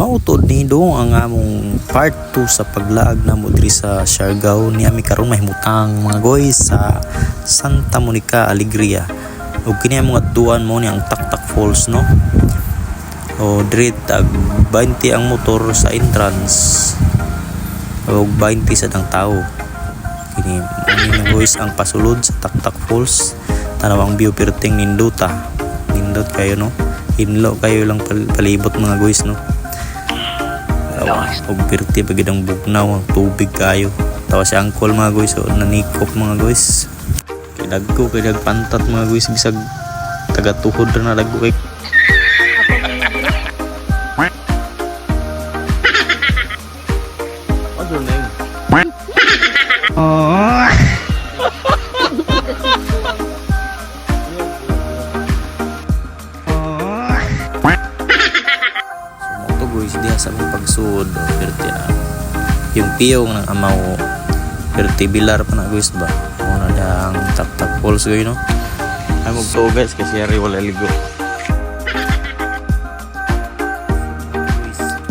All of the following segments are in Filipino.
Mautod ni do ang among part 2 sa paglaag na mo diri sa Siargao ni ami karon mahimutang mga guys sa Santa Monica Alegria. Ug kini mga tuan mo ni ang Taktak Falls no. O diri tag 20 ang motor sa entrance. O 20 sa dang tao. Kini mo ni guys ang pasulod sa Taktak Falls. Tanawang view perting ninduta. Nindot kayo no. Hinlo kayo lang pal- palibot mga guys no. Nice. Og pirti pagid ang bugnaw ang tubig kayo. Tawa si angkol mga guys so nanikop mga guys. Kay dagko kay pantat mga guys bisag taga tuhod ra na dagko kay Ano diha sa may pagsud o pirti na. Yung piyong ng amaw pirti bilar pa na guys ba. Mo na dang tap tap falls guys no. Ay mo to guys kasi ari wala ligo.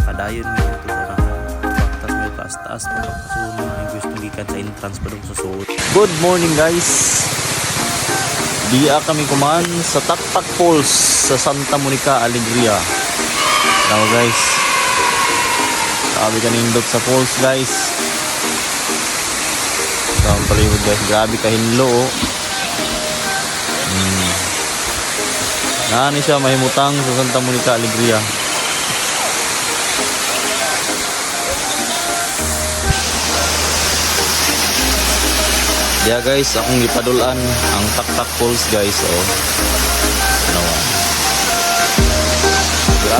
Padayon mi ito sa. Baktas mi taas taas pa pagkasunod na guys tugikan sa entrance pa dong sa suot. Good morning guys. Diya kami kuman sa Taktak Falls sa Santa Monica, Alegria. Now guys. Sabi ka nindot sa falls guys. Ito ang palihod guys. Grabe ka hinlo oh. Hmm. Nani siya mahimutang sa Santa Monica, Alegria. Yeah guys, akong ipadulan ang Taktak Falls guys. Oh. Ano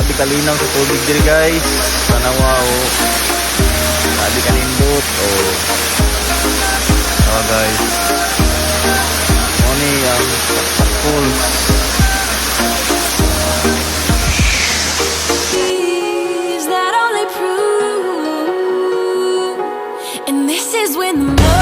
Grabe kalinaw sa tubig diri guys. Sana wow. Grabe kanindot. Oh. Oh guys. Moni ang Falls. Is that they prove? And this is when the